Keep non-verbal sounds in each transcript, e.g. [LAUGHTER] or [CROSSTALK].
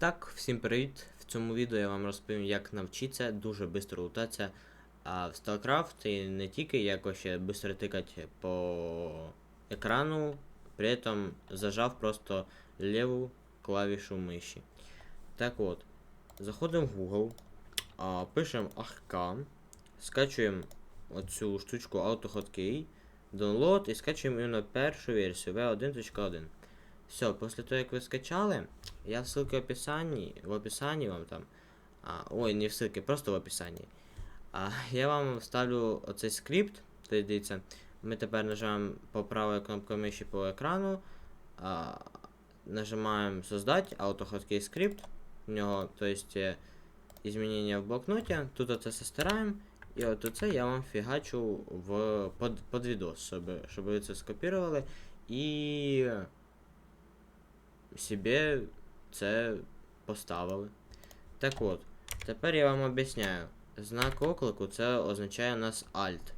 Так, всім привіт! В цьому відео я вам розповім, як навчитися дуже швидко лутатися в StarCraft і не тільки як вообще швидко тикати по екрану, при этом зажав просто ліву клавішу миші. Так от, заходимо в Google, пишемо AHK, скачуємо оцю штучку AutoHotkey, download і скачуємо іменно першу версію V1.1. Все, після того, як ви скачали, я в ссылке в описании, в описании вам там, а, ой, не в ссылке, просто в описании. А, [LAUGHS] я вам вставлю оцей скрипт, то дивіться, ми тепер нажимаємо по правою кнопкою миші по екрану, а, нажимаємо создать, AutoHotkey скрипт, в нього, то есть, е, изменения в блокноті, тут оце все стираємо, і от оце я вам фігачу в, под, под відос, щоб, щоб ви це скопірували, і собі це поставили. Так от, тепер я вам об'ясняю. Знак оклику це означає у нас Alt.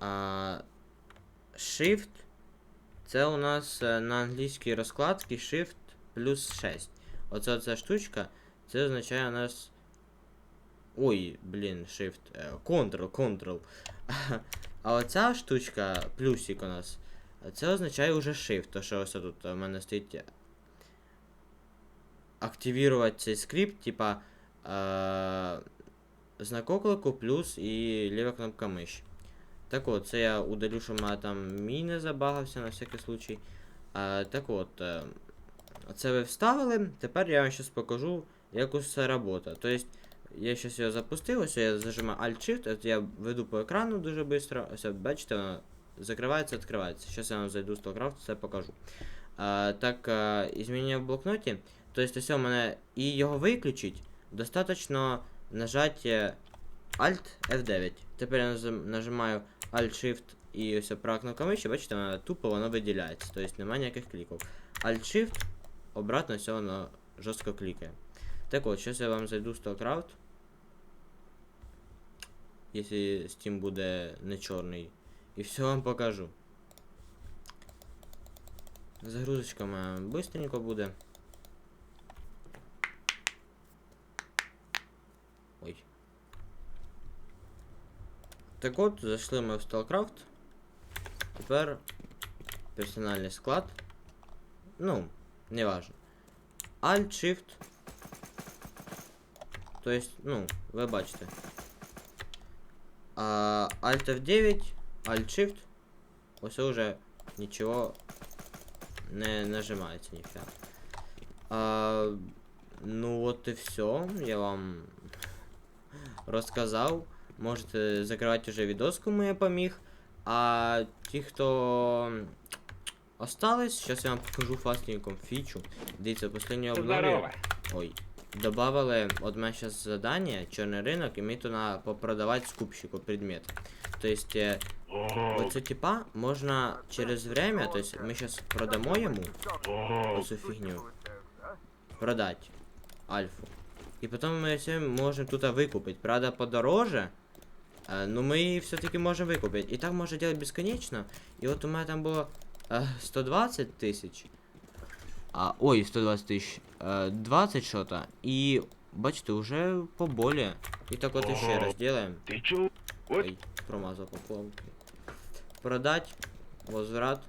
А, Shift це у нас е, на англійській розкладці Shift плюс 6. Оце ця штучка, це означає у нас. Ой, блін, Shift. е, Ctrl, Ctrl. А оця штучка, плюсик у нас. Це означає уже Shift, то що ось тут у мене стоїть активувати цей скрипт, типа е, знак оклику плюс і ліва кнопка миші. Так от, це я удалю, що мене там мій не забагався на всякий случай. Е, так от, е, це ви вставили, тепер я вам зараз покажу, як усе робота. Тобто, я зараз його запустив, ось я зажимаю Alt-Shift, я веду по екрану дуже швидко, ось бачите, воно закривається, відкривається. Зараз я вам зайду в StarCraft, все покажу. А, так, а, изменения в блокноті. Тобто, ось у мене і його виключить, достатньо нажати Alt F9. Тепер я нажимаю Alt-Shift і ось права кнопка миші, бачите, вона тупо воно виділяється. Тобто немає ніяких кліків. Alt-Shift, обратно все воно жорстко клікає. Так от, зараз я вам зайду в StarCraft. Якщо Steam буде не чорний. І все вам покажу. Загрузочка моя быстренько буде. 2017 год. Зайшли ми в StarCraft. Тепер персональний склад. Ну, не важно. Alt Shift. То есть, ну, ви бачите. А, Alt F9, Alt Shift. Ось уже нічого не нажимається ніфіга. А, ну от і все. Я вам [LAUGHS] розказав. Можете закривати вже відос, кому я поміг. А ті, хто остались, зараз я вам покажу фастенько фічу. Дивіться, останнє обнові. Здорово. Ой. Добавили, от у меня сейчас задание, черный рынок, и мне туда попродавать скупщику предметы. То есть, э, вот эти типа можно через время, то есть мы сейчас продамо ему эту фигню, продать альфу. И потом мы все можем тут выкупить. Правда, подороже, э, но мы її все-таки можем выкупить. И так можно делать бесконечно. И вот у меня там было э, 120 тысяч. А, ой, 120 тисяч. Е, 20 що-то. І бачите, уже поболее. І так от ще раз делаем. Ты чё? Вот. Ой, промазал по плаву. Продать. Возврат.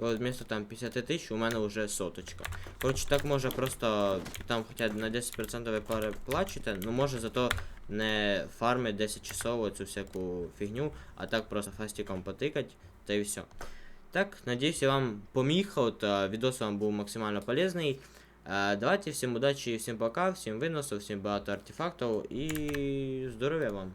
І от вместо там 50 тисяч у мене вже соточка. Коротше, так може просто там хоча на 10% ви переплачуєте, ну може зато не фармить 10 часов цю всяку фігню, а так просто фастиком потикать, та і все. Так, надеюсь, я вам поміг, от відос вам був максимально полезний. Давайте, всім удачі, всім пока, всім виносу, всім багато артефактів і здоров'я вам.